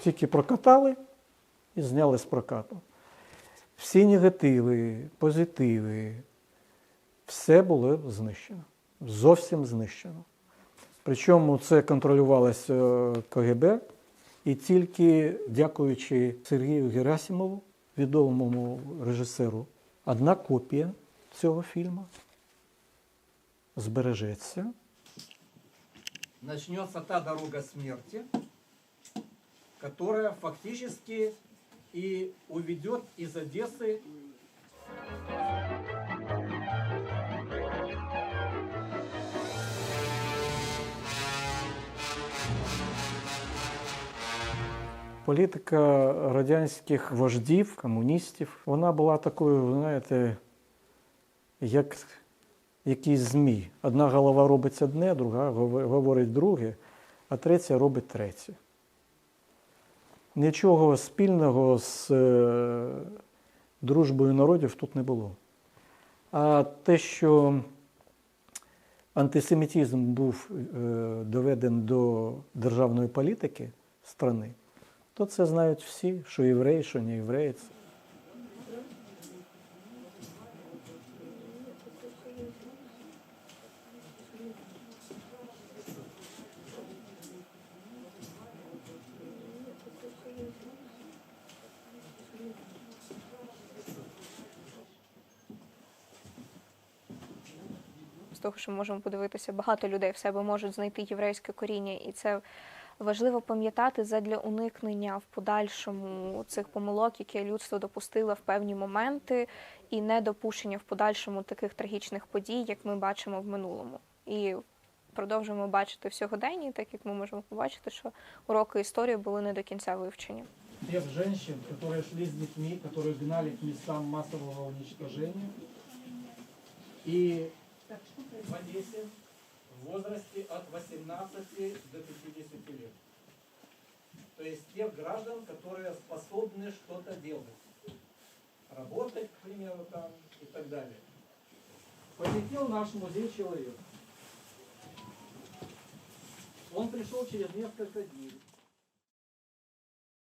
Тільки прокатали і зняли з прокату. Всі негативи, позитиви, все було знищено. Зовсім знищено. Причому це контролювалося е, КГБ, і тільки дякуючи Сергію Герасимову, відомому режисеру, одна копія цього фільму збережеться. начнется та дорога смерти, которая фактически и уведет из Одессы Політика радянських вождів, комуністів, вона була такою, знаєте, як якісь змі. Одна голова робить одне, друга говорить друге, а третя робить третє. Нічого спільного з е, дружбою народів тут не було. А те, що антисемітизм був е, доведен до державної політики страни, то це знають всі, що євреї, що не євреї. З того, що ми можемо подивитися, багато людей в себе можуть знайти єврейське коріння, і це важливо пам'ятати задля уникнення в подальшому цих помилок, які людство допустило в певні моменти, і недопущення в подальшому таких трагічних подій, як ми бачимо в минулому. І продовжуємо бачити в сьогоденні, так як ми можемо побачити, що уроки історії були не до кінця вивчені. тех женщин, которые шли с детьми, которые гнали к местам массового уничтожения. И в Одессе в возрасте от 18 до 50 лет. То есть тех граждан, которые способны что-то делать. Работать, к примеру, там и так далее. Посетил наш музей человек. Он пришел через несколько дней.